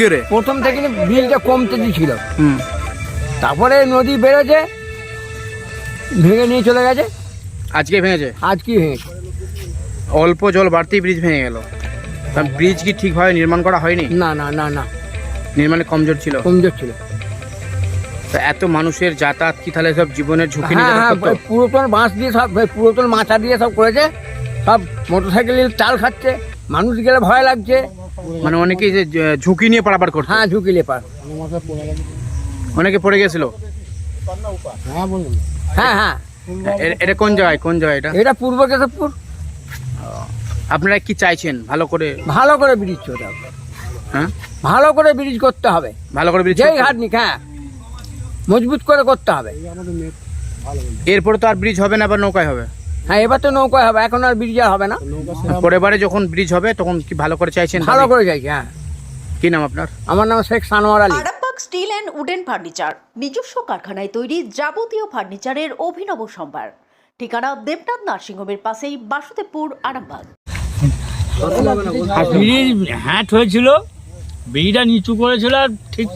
কি প্রথম থেকে বিলটা কমতে দিয়েছিল। তারপরে নদী বেড়েছে ভেঙে নিয়ে চলে গেছে। আজকে ভেঙেছে? আজ কি হয়েছে অল্প জল বাড়তেই ব্রিজ ভেঙে গেল। ব্রিজ কি ঠিকভাবে নির্মাণ করা হয়নি? না না না না। নির্মাণে কমজোর ছিল? কমজোর ছিল। তা এত মানুষের যাতায়াত কি তাহলে সব জীবনের ঝুঁকি নিয়ে হ্যাঁ হ্যাঁ? পুরাতন বাঁশ দিয়ে সব পুরাতন মাথা দিয়ে সব করেছে। সব মোটর সাইকেলের চাল খাচ্ছে। মানুষ গেলে ভয় লাগছে। মানে অনেকেই যে ঝুঁকি নিয়ে পারাপার করতো। হ্যাঁ ঝুঁকিলে পার। অনেকে পড়ে গেছিল? হ্যাঁ হ্যাঁ এটা কোন জায়গায়? কোন জায়গায় এটা? এটা পূর্ব কেশবপুর। আপনারা কি চাইছেন? ভালো করে? ভালো করে ব্রিজ করতে হবে। হ্যাঁ? ভালো করে ব্রিজ করতে হবে। ভালো করে ব্রিজ যেই ঘাট নিক হ্যাঁ। মজবুত করে করতে হবে। এরপরে তো আর ব্রিজ হবে না বা নৌকায় হবে। হ্যাঁ এবার তো নৌকা হবে এখন আর ব্রিজ আর হবে না। পরের বারে যখন ব্রিজ হবে তখন কি ভালো করে চাইছেন ভালো করে যাইছে হ্যাঁ। কি নাম আপনার? আমার নাম Sheikh Sanowar Ali. Steel and wooden furniture নিজস্ব কারখানায় তৈরি যাবতীয় ফার্নিচারের অভিনব সম্ভার। ঠিকানা দেবনাথ নার্সিংহোমের পাশেই বাসুদেবপুর আরামবাগ। ব্রিজ হ্যাট হয়েছিল ব্রিজটা নিচু করেছিল আর ঠিক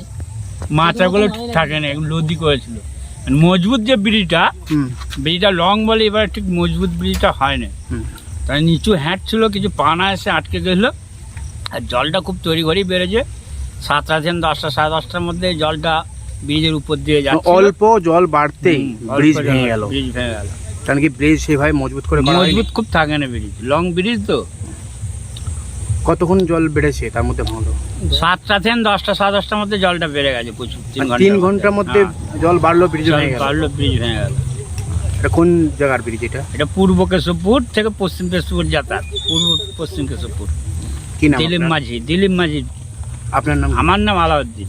মাথাগুলো ঠিক থাকে না লদি করেছিল। মজবুত যে ব্রিজটা ব্রিজটা লং বলে এবার ঠিক মজবুত ব্রিজটা হয় না। তাই নিচু হ্যাট ছিল কিছু পানা এসে আটকে গেছিল আর জলটা খুব তৈরি করেই বেড়েছে। সাতটা থেকে দশটা সাড়ে দশটার মধ্যে জলটা ব্রিজের উপর দিয়ে যাচ্ছে অল্প জল বাড়তেই ব্রিজ ভেঙে গেল। ব্রিজ ভেঙে গেল। কারণ কি ব্রিজ সেভাবে মজবুত করে মজবুত খুব থাকে না ব্রিজ। লং ব্রিজ তো। কতক্ষণ জল বেড়েছে তার মধ্যে ভাঙলো? সাতটা থেকে দশটা সাড়ে দশটার মধ্যে জলটা বেড়ে গেছে প্রচুর তিন ঘণ্টার মধ্যে। হ্যাঁ। জল বাড়লো ব্রিজ ভেঙে গেল। বাড়লো ব্রিজ ভেঙে গেল। এটা কোন জায়গার ব্রিজ এটা? এটা পূর্ব কেশবপুর থেকে পশ্চিম কেশবপুর যাতায়াত পূর্ব পশ্চিম কেশবপুর। কি নাম দিলীপ মাঝি দিলীপ মাঝি। আপনার নাম আমার নাম আলাউদ্দিন।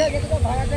ভাড়াটা